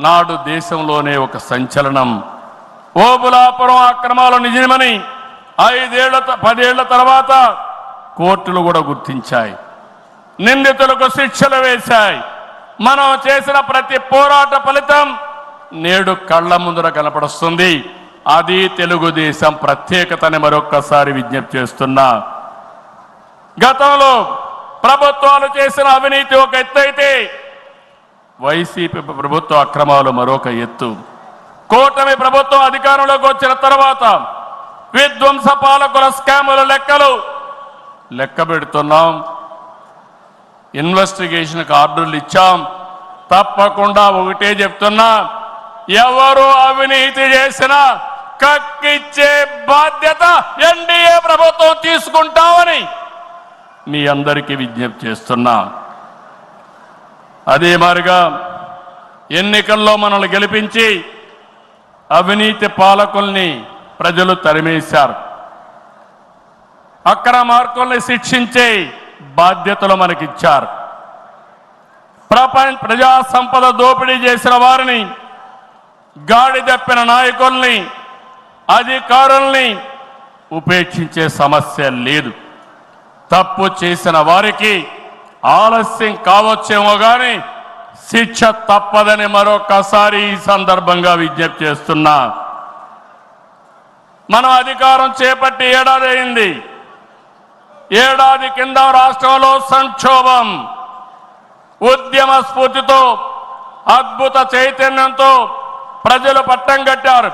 నాడు దేశంలోనే ఒక సంచలనం. ఓబులాపురం అక్రమాలు నిజమని ఐదేళ్ళ పదేళ్ళ తర్వాత కోర్టులు కూడా గుర్తించాయి. నిందితులకు శిక్షలు వేశాయి. మనం చేసిన ప్రతి పోరాట ఫలితం నేడు కళ్ళ ముందర కనపడుస్తుంది. అది తెలుగుదేశం ప్రత్యేకతని మరొక్కసారి విజ్ఞప్తి చేస్తున్నా. గతంలో ప్రభుత్వాలు చేసిన అవినీతి ఒక ఎత్తైతే వైసీపీ ప్రభుత్వ అక్రమాలు మరొక ఎత్తు. కూటమి ప్రభుత్వం అధికారంలోకి వచ్చిన తర్వాత విధ్వంస పాలకుల స్కాముల లెక్కలు లెక్క పెడుతున్నాం. ఇన్వెస్టిగేషన్కి ఆర్డర్లు ఇచ్చాం. తప్పకుండా ఒకటే చెప్తున్నా ఎవరు అవినీతి చేసినా కక్కిచ్చే బాధ్యత ఎన్డీఏ ప్రభుత్వం తీసుకుంటామని మీ అందరికీ విజ్ఞప్తి చేస్తున్నా. అదే మారిగా ఎన్నికల్లో మనల్ని గెలిపించి అవినీతి పాలకుల్ని ప్రజలు తరిమేశారు. అక్రమార్కుల్ని శిక్షించే బాధ్యతలు మనకిచ్చారు. ప్రపంచ ప్రజా సంపద దోపిడీ చేసిన వారిని గాడి తప్పిన నాయకుల్ని అధికారుల్ని ఉపేక్షించే సమస్య లేదు. తప్పు చేసిన వారికి ఆలస్యం కావచ్చేమో కానీ శిక్ష తప్పదని మరొకసారి ఈ సందర్భంగా విజ్ఞప్తి చేస్తున్నా. మనం అధికారం చేపట్టి ఏడాది అయింది ఏడాది కింద రాష్ట్రంలో సంక్షోభం ఉద్యమ స్ఫూర్తితో అద్భుత చైతన్యంతో ప్రజలు పట్టం కట్టారు.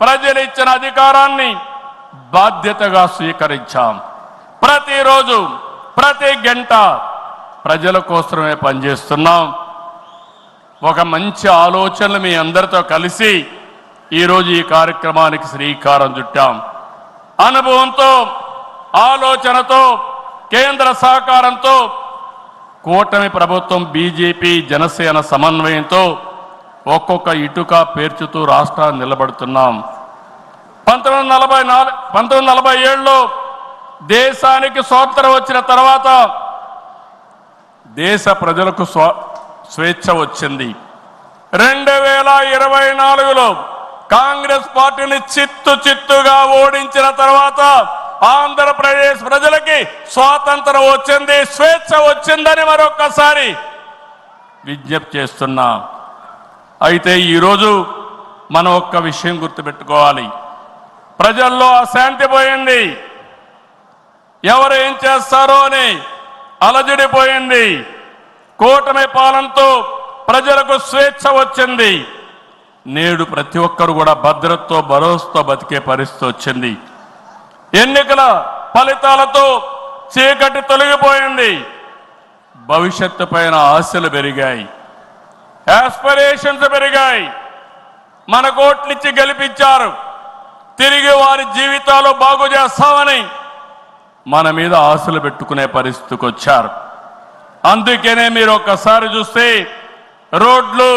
ప్రజలు ఇచ్చిన అధికారాన్ని బాధ్యతగా స్వీకరించాం. ప్రతిరోజు ప్రతి గంట ప్రజల కోసమే పనిచేస్తున్నాం. ఒక మంచి ఆలోచనలు మీ అందరితో కలిసి ఈరోజు ఈ కార్యక్రమానికి శ్రీకారం చుట్టాం. అనుభవంతో ఆలోచనతో కేంద్ర సహకారంతో కూటమి ప్రభుత్వం బీజేపీ జనసేన సమన్వయంతో ఒక్కొక్క ఇటుక పేర్చుతూ రాష్ట్రాన్ని నిలబడుతున్నాం. పంతొమ్మిది వందల నలభై నాలుగు పంతొమ్మిది వందల నలభై ఏడులో దేశానికి స్వాతంత్రం వచ్చిన తర్వాత దేశ ప్రజలకు స్వ స్వేచ్ఛ వచ్చింది. రెండు వేల ఇరవై నాలుగులో కాంగ్రెస్ పార్టీని చిత్తు చిత్తుగా ఓడించిన తర్వాత ఆంధ్రప్రదేశ్ ప్రజలకి స్వాతంత్రం వచ్చింది స్వేచ్ఛ వచ్చిందని మరొక్కసారి విజ్ఞప్తి చేస్తున్నా. అయితే ఈరోజు మనం ఒక్క విషయం గుర్తుపెట్టుకోవాలి. ప్రజల్లో అశాంతి పోయింది. ఎవరు ఏం చేస్తారో అని అలజడిపోయింది. కూటమి పాలనతో ప్రజలకు స్వేచ్ఛ వచ్చింది. నేడు ప్రతి ఒక్కరు కూడా భద్రతతో భరోసాతో బతికే పరిస్థితి వచ్చింది. ఎన్నికల ఫలితాలతో చీకటి తొలగిపోయింది. భవిష్యత్తు పైన ఆశలు పెరిగాయి. యాస్పిరేషన్స్ పెరిగాయి. మన కోట్లిచ్చి గెలిపించారు. తిరిగి వారి జీవితాలు బాగు చేస్తామని మన మీద ఆశలు పెట్టుకునే పరిస్థితికి వచ్చారు. అందుకనే మీరు ఒక్కసారి చూస్తే రోడ్లు